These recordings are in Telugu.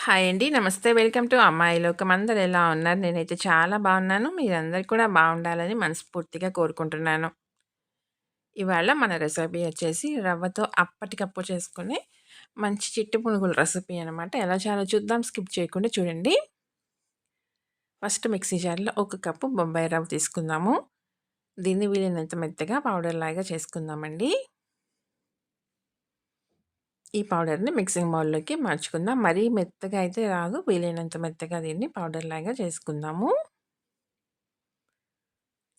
హాయ్ అండి. నమస్తే. వెల్కమ్ టు అమ్మాయి లోకం. అందరు ఎలా ఉన్నారు? నేనైతే చాలా బాగున్నాను. మీరందరు కూడా బాగుండాలని మనస్ఫూర్తిగా కోరుకుంటున్నాను. ఇవాళ మన రెసిపీ వచ్చేసి రవ్వతో అప్పటికప్పుడు చేసుకునే మంచి చిట్టు పునుగుల రెసిపీ అనమాట. ఎలా చాలా చూద్దాం. స్కిప్ చేయకుండా చూడండి. ఫస్ట్ మిక్సీ జార్‌లో ఒక కప్పు బొంబాయి రవ్వ తీసుకుందాము. దీన్ని వీలైనంత మెత్తగా పౌడర్ లాగా చేసుకుందామండి. ఈ పౌడర్‌ని మిక్సింగ్ బౌల్‌లోకి మార్చుకుందాం. మరీ మెత్తగా అయితే రాదు. వీలైనంత మెత్తగా దీన్ని పౌడర్ లాగా చేసుకుందాము.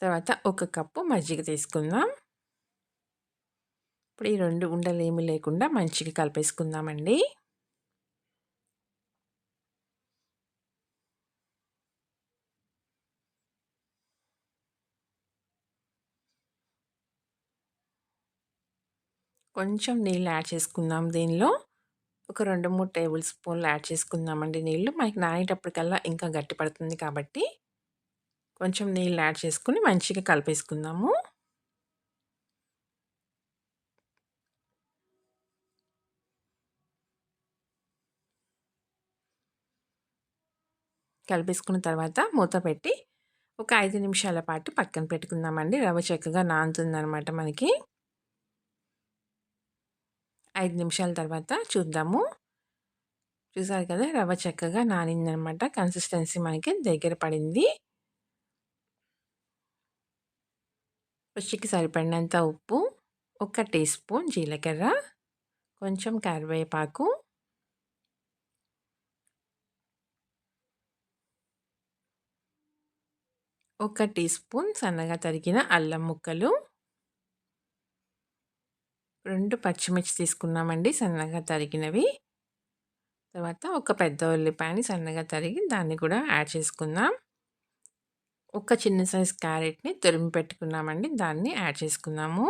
తర్వాత ఒక కప్పు మజ్జిగ తీసుకుందాం. ఇప్పుడు ఈ రెండు ఉండలు ఏమి లేకుండా మంచిగా కలిపేసుకుందామండి. కొంచెం నీళ్ళు యాడ్ చేసుకుందాం దీనిలో. ఒక 2, 3 టేబుల్ స్పూన్లు యాడ్ చేసుకుందామండి నీళ్ళు. మనకి నానేటప్పటికల్లా ఇంకా గట్టి పడుతుంది కాబట్టి కొంచెం నీళ్ళు యాడ్ చేసుకుని మంచిగా కలిపేసుకుందాము. కలిపేసుకున్న తర్వాత మూత పెట్టి ఒక ఐదు నిమిషాల పాటు పక్కన పెట్టుకుందామండి. రవ్వ చక్కగా నానుతుందనమాట మనకి. ఐదు నిమిషాల తర్వాత చూద్దాము. చూసారు కదా! రవ్వ చక్కగా నానిందనమాట. కన్సిస్టెన్సీ మనకి దగ్గర పడింది. రుచికి సరిపడినంత ఉప్పు, ఒక టీ స్పూన్ జీలకర్ర, కొంచెం కరివేపాకు ఒక టీ స్పూన్ సన్నగా తరిగిన అల్లం ముక్కలు రెండు పచ్చిమిర్చి తీసుకున్నామండి సన్నగా తరిగినవి. తర్వాత ఒక పెద్ద ఉల్లిపాయని సన్నగా తరిగి దాన్ని కూడా యాడ్ చేసుకుందాం. ఒక చిన్న సైజ్ క్యారెట్‌ని తురిమి పెట్టుకున్నామండి. దాన్ని యాడ్ చేసుకున్నాము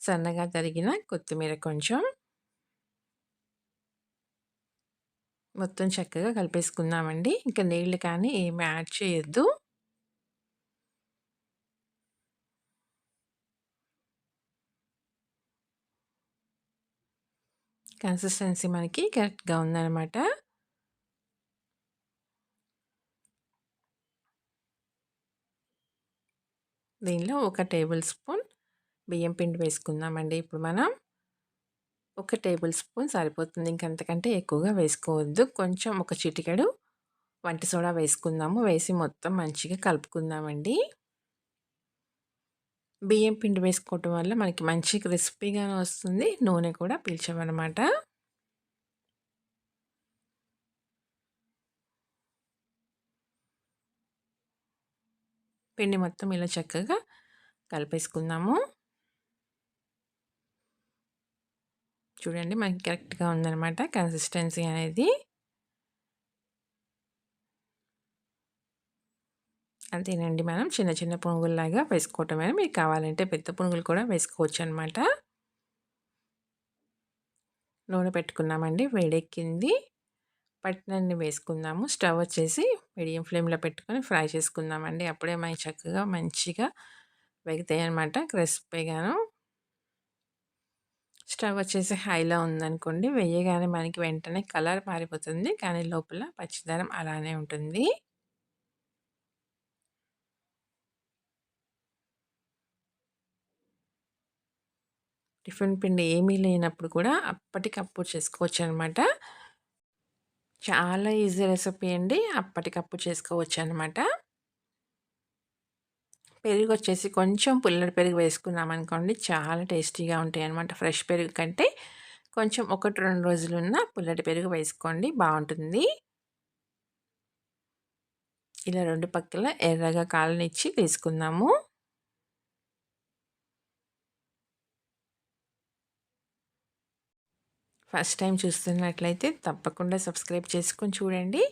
సన్నగా తరిగిన కొత్తిమీర కొంచెం. మొత్తం చక్కగా కలిపేసుకుందామండి. ఇంకా నీళ్ళు కానీ ఏమి యాడ్ చేయొద్దు. కన్సిస్టెన్సీ మనకి కరెక్ట్‌గా ఉందనమాట. దీనిలో ఒక టేబుల్ స్పూన్ బియ్యం పిండి వేసుకుందామండి ఇప్పుడు మనం. ఒక టేబుల్ స్పూన్ సరిపోతుంది. ఇంకంతకంటే ఎక్కువగా వేసుకోవద్దు. కొంచెం ఒక చిటికెడు వంట సోడా వేసుకుందాము. వేసి మొత్తం మంచిగా కలుపుకుందామండి. బియ్యం పిండి వేసుకోవటం వల్ల మనకి మంచి క్రిస్పీగానే వస్తుంది. నూనె కూడా పీల్చమన్నమాట పిండి మొత్తం ఇలా చక్కగా కలిపేసుకుందాము. చూడండి మనకి కరెక్ట్‌గా ఉందన్నమాట కన్సిస్టెన్సీ అనేది. అంతేనండి మనం చిన్న చిన్న పునుగుల్లాగా వేసుకోవటమే. మీకు కావాలంటే పెద్ద పునుగులు కూడా వేసుకోవచ్చు అనమాట నూనె పెట్టుకున్నామండి. వేడెక్కింది. పట్టినన్ని వేసుకుందాము. స్టవ్ వచ్చేసి మీడియం ఫ్లేమ్‌లో పెట్టుకొని ఫ్రై చేసుకుందామండి. అప్పుడే మనకి చక్కగా మంచిగా వేగుతాయనమాట క్రిస్పీగాను. స్టవ్ వచ్చేసి హైలో ఉందనుకోండి వేయగానే మనకి వెంటనే కలర్ మారిపోతుంది. కానీ లోపల పచ్చిదనం అలానే ఉంటుంది. టిఫిన్ పిండి ఏమీ లేనప్పుడు కూడా అప్పటికప్పుడు చేసుకోవచ్చు అనమాట చాలా ఈజీ రెసిపీ అండి. అప్పటికప్పుడు చేసుకోవచ్చనమాట. పెరుగు వచ్చేసి కొంచెం పుల్లటి పెరుగు వేసుకున్నామనుకోండి చాలా టేస్టీగా ఉంటాయనమాట. ఫ్రెష్ పెరుగు కంటే కొంచెం 1, 2 రోజులున్న పుల్లటి పెరుగు వేసుకోండి బాగుంటుంది ఇలా రెండు పక్కల ఎర్రగా కాలనిచ్చి తీసుకుందాము. ఫస్ట్ టైం చూస్తున్నట్లయితే తప్పకుండా సబ్స్క్రైబ్ చేసుకొని చూడండి.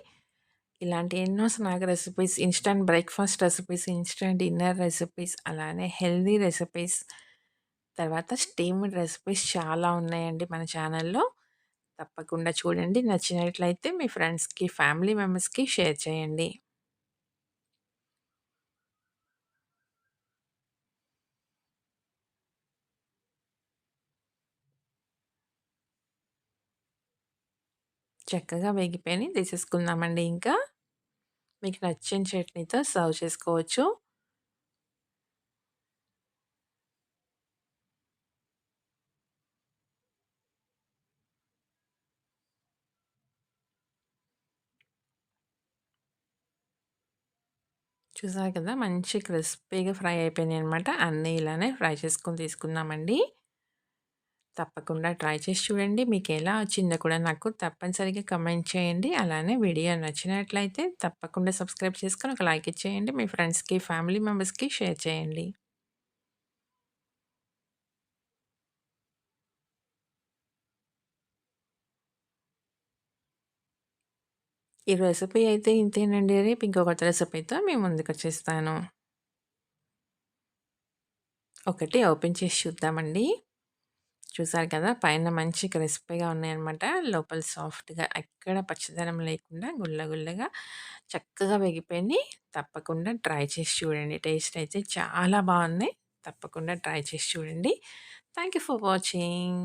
ఇలాంటి ఎన్నో snack recipes, instant breakfast recipes, instant dinner recipes, అలానే హెల్తీ రెసిపీస్, తర్వాత స్టీమ్డ్ రెసిపీస్ చాలా ఉన్నాయండి మన ఛానల్‌లో. తప్పకుండా చూడండి. నచ్చినట్లయితే మీ ఫ్రెండ్స్‌కి, ఫ్యామిలీ మెంబర్స్‌కి షేర్ చేయండి. చక్కగా వేగిపోయి తీసేసుకుందామండి ఇంకా. మీకు నచ్చిన చట్నీతో సర్వ్ చేసుకోవచ్చు. చూసారు కదా! మంచి క్రిస్పీగా ఫ్రై అయిపోయినాయనమాట. అన్నీ ఇలానే ఫ్రై చేసుకొని తీసుకుందామండి. తప్పకుండా ట్రై చేసి చూడండి. మీకు ఎలా వచ్చిందో కూడా నాకు తప్పనిసరిగా కమెంట్ చేయండి. అలానే వీడియో నచ్చినట్లయితే తప్పకుండా సబ్స్క్రైబ్ చేసుకొని ఒక లైక్ ఇచ్చేయండి. మీ ఫ్రెండ్స్‌కి, ఫ్యామిలీ మెంబర్స్‌కి షేర్ చేయండి. ఈ రెసిపీ అయితే ఇంతేనండి. రేపు ఇంకొకటి రెసిపీతో రెసిపీతో ముందుకు ముందుకొచ్చేస్తాను. ఒకటి ఓపెన్ చేసి చూద్దామండి. చూసారు కదా! పైన మంచి క్రిస్పీగా ఉన్నాయన్నమాట. లోపల సాఫ్ట్‌గా ఎక్కడ పచ్చదనం లేకుండా గుల్ల గుల్లగా చక్కగా వేగిపోయినాయి. తప్పకుండా ట్రై చేసి చూడండి. టేస్ట్ అయితే చాలా బాగుంది తప్పకుండా ట్రై చేసి చూడండి. Thank you for watching.